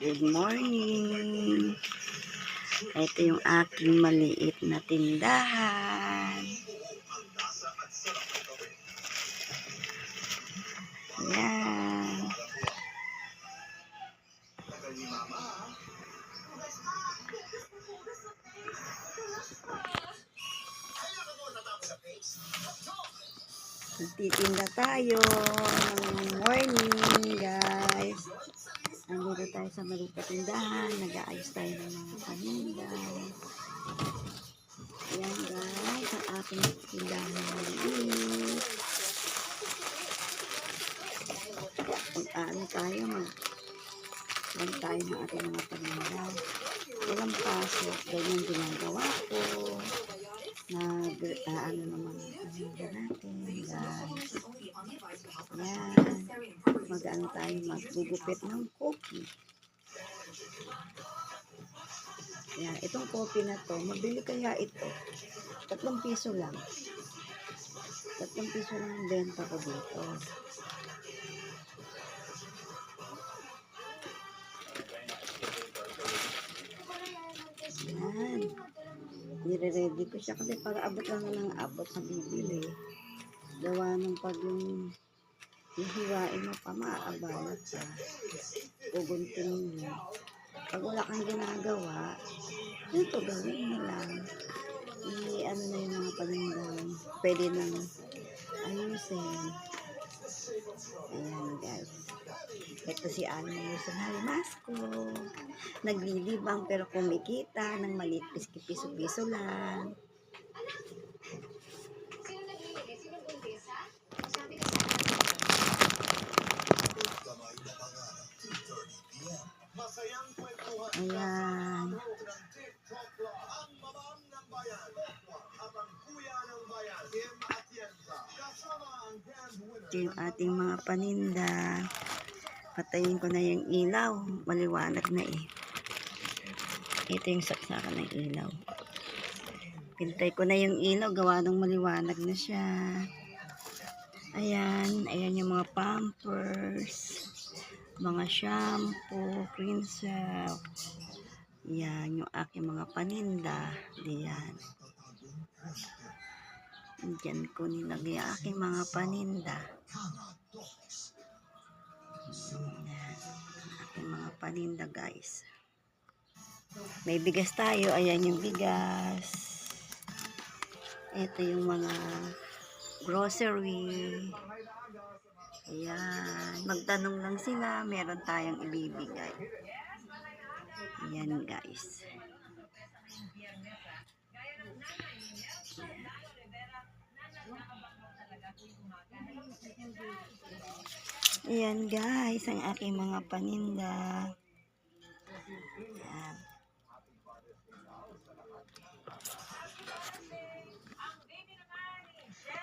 Good morning. Ito yung aking maliit na tindahan. Yan. Magtitinda tayo ng morning, guys. Nandito tayo sa maliit na tindahan. Nag-aayos tayo ng mga paninda. Ayan, guys. Ang ating tindahan na maliit. Mag-ano tayo, mag lang tayo ng ating mga paninda. Walang pasok. Ganyan ginagawa ko. Nag, ah, ano naman ang paninda natin, guys. Yan. Mag-ano tayo, maggugupit ng coffee. Yan, itong coffee na to, mabili kaya ito. Tatlong piso lang. Tatlong piso lang ang benta ko dito. Yan. Nire-ready ko siya kasi para abot lang ng abot sa bibili. Gawa ng pag yung hihiwain mo pa, maaabala ka. Pugunting mo. Pag wala kang ginagawa, ito gawin mo lang. I, ano na yung mga panindang pwede nang ayusin. Ayan guys. Ito si Ana Yuson Halimasco. Naglilibang pero kumikita ng maliit piso-piso lang. Ayan. Ito yung ating mga paninda. Patayin ko na yung ilaw. Maliwanag na eh. Ito yung saksakan ng ilaw. Pintay ko na yung ilaw. Gawa ng maliwanag na siya. Ayan. Ayan yung mga pampers. Mga shampoo. Cleanser. Yan yung aking mga paninda. Diyan. Diyan ko nilagay aking mga paninda. Yan. Aking mga paninda guys. May bigas tayo. Ayan yung bigas. Ito yung mga grocery. Ayan. Magtanong lang sila. Meron tayong ibibigay. Ayan guys. Ayan guys, ang aking mga paninda. Ayan.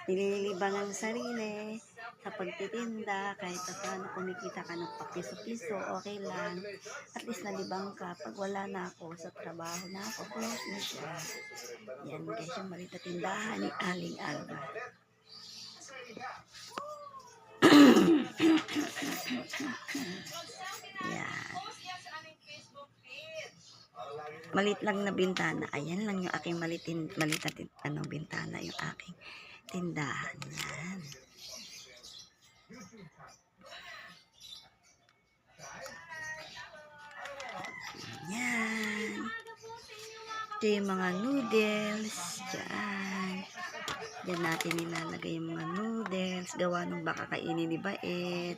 Nililibang ang sarili sa pagtitinda, kahit pa paano kumikita ka ng papiso-piso, okay lang. At least nalibang ka. Pag wala na ako sa trabaho na ako, close na siya. Yan guys, yung malita tindahan ni Aling Alba. Yan. Malit lang na bintana. Ayan lang yung aking malitin, malita tin, ano, bintana, yung aking tindahan. Yan. Ito yung mga noodles. Diyan. Diyan natin nilalagay yung mga noodles. Gawa nung baka kainin ni Bait.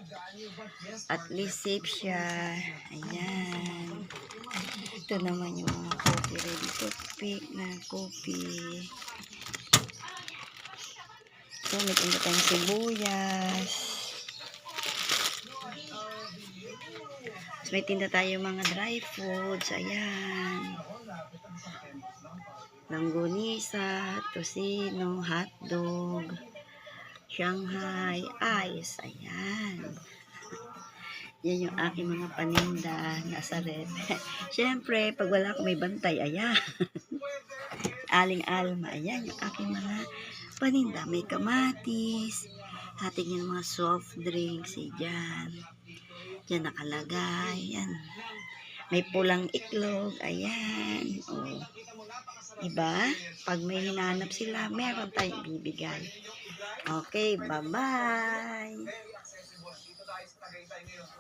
At least safe siya. Ayan. Ito naman yung mga coffee ready to pick na coffee. So, may tayong sibuyas. Tapos may tinda tayo mga dry foods. Ayan. Langgonisa, tosino, hotdog, Shanghai, ice. Ayan. Yan yung aking mga paninda nasa red. Siyempre, pag wala ko may bantay, ayan. Aling Alma, ayan yung aking mga paninda. May kamatis, ating yung mga soft drinks, eh, Dyan nakalagay, yan. May pulang iklog. Ayan. Oh. Diba? Pag may hinanap sila, meron tayong bibigay. Okay, bye-bye.